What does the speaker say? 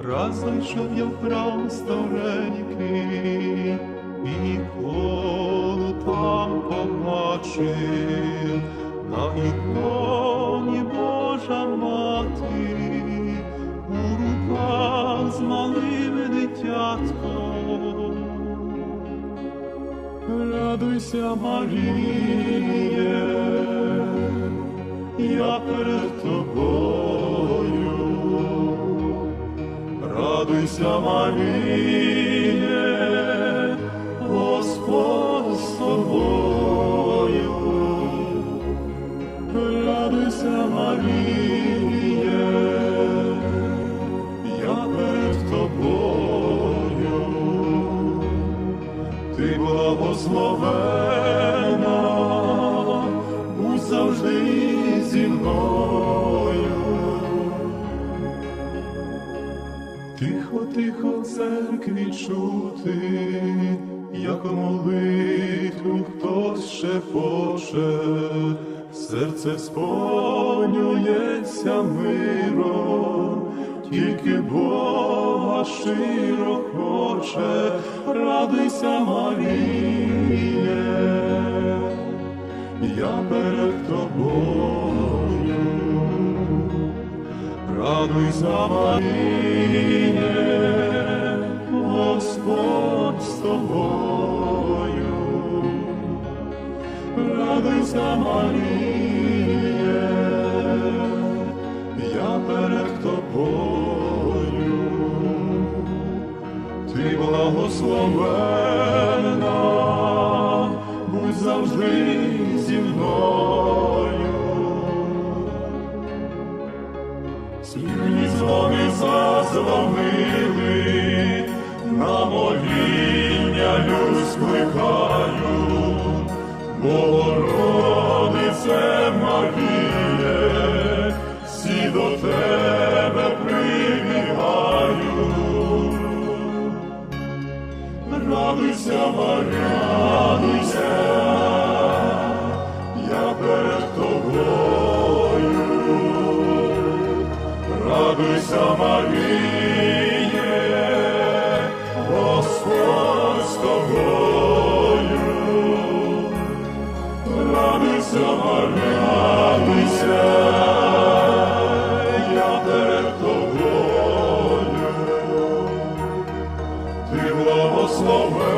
Раз зайшов я в храм старенький, ікону там побачив, на іконі Божа мати, у руках з малим дитятком. Радуйся, Маріє, я перед Радуйся, Маріє, Господь з тобою. Радуйся, Маріє, я перед тобою. Ти благословена, будь завжди зі мною. Тихо, тихо в церкві чути, як молитву хтось шепоче, серце сповнюється миром, тільки Бога щиро хоче, радуйся, Маріє, я перед тобою. Радуйся, Маріє, Господь з тобою. Радуйся, Маріє, я перед тобою. Ти благословена, будь завжди зі мною. Спільні дзвони зазвонили, на моління люд скликають, Богородице Маріє, всі до тебе прибігають. Радуйся, Марія, радуйся, я перед тобою. Радуйся, Маріє, Замаряйся, я перед тобою, ти благословен.